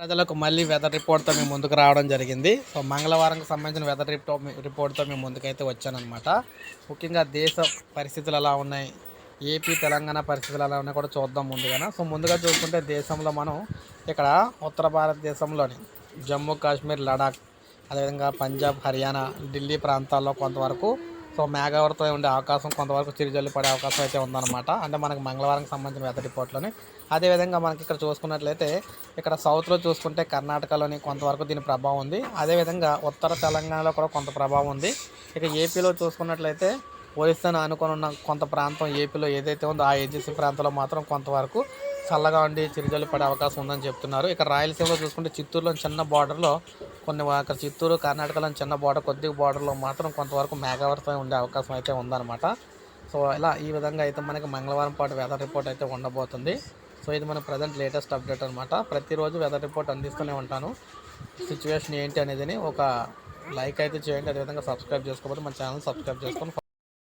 ప్రజలకు మళ్ళీ వెదర్ రిపోర్ట్తో మేము ముందుకు రావడం జరిగింది. సో మంగళవారంకి సంబంధించిన వెదర్ రిపోర్ట్ రిపోర్ట్తో మేము ముందుకైతే వచ్చానమాట ముఖ్యంగా దేశ పరిస్థితులు ఎలా ఉన్నాయి? ఏపీ తెలంగాణ పరిస్థితులు ఎలా ఉన్నాయి కూడా చూద్దాం ముందుగానే. సో ముందుగా చూసుకుంటే దేశంలో మనం ఇక్కడ ఉత్తర భారతదేశంలోని జమ్మూ కాశ్మీర్ లడాక్ అదేవిధంగా పంజాబ్ హర్యానా ఢిల్లీ ప్రాంతాల్లో కొంతవరకు సో మేఘావరితో ఉండే అవకాశం కొంతవరకు చిరుజల్లు పడే అవకాశం అయితే ఉందన్నమాట. అంటే మనకి మంగళవారం సంబంధించిన వెదర్ రిపోర్ట్లోని అదేవిధంగా మనకి ఇక్కడ చూసుకున్నట్లయితే ఇక్కడ సౌత్లో చూసుకుంటే కర్ణాటకలోని కొంతవరకు దీని ప్రభావం ఉంది. అదేవిధంగా ఉత్తర తెలంగాణలో కూడా కొంత ప్రభావం ఉంది. ఇక ఏపీలో చూసుకున్నట్లయితే ఒరిస్సాను అనుకుని ఉన్న కొంత ప్రాంతం ఏపీలో ఏదైతే ఉందో ఆ ఏజెన్సీ ప్రాంతంలో మాత్రం కొంతవరకు చల్లగా ఉండి చిరుజల్లు పడే అవకాశం ఉందని చెప్తున్నారు. ఇక రాయలసీమలో చూసుకుంటే చిత్తూరులో చిన్న బార్డర్లో కొన్ని అక్కడ చిత్తూరు కర్ణాటకలో చిన్న బార్డర్ కొద్దిగా బార్డర్లో మాత్రం కొంతవరకు మేఘావృతమై ఉండే అవకాశం అయితే ఉందన్నమాట. సో ఇలా ఈ విధంగా అయితే మనకి మంగళవారం పాటు వెదర్ రిపోర్ట్ అయితే ఉండబోతుంది. సో ఇది మన ప్రజెంట్ లేటెస్ట్ అప్డేట్ అనమాట ప్రతిరోజు వెదర్ రిపోర్ట్ అందిస్తూనే ఉంటాను. సిచ్యువేషన్ ఏంటి అనేది ఒక లైక్ అయితే చేయండి. అదేవిధంగా సబ్స్క్రైబ్ చేసుకోకపోతే మన ఛానల్ సబ్స్క్రైబ్ చేసుకొని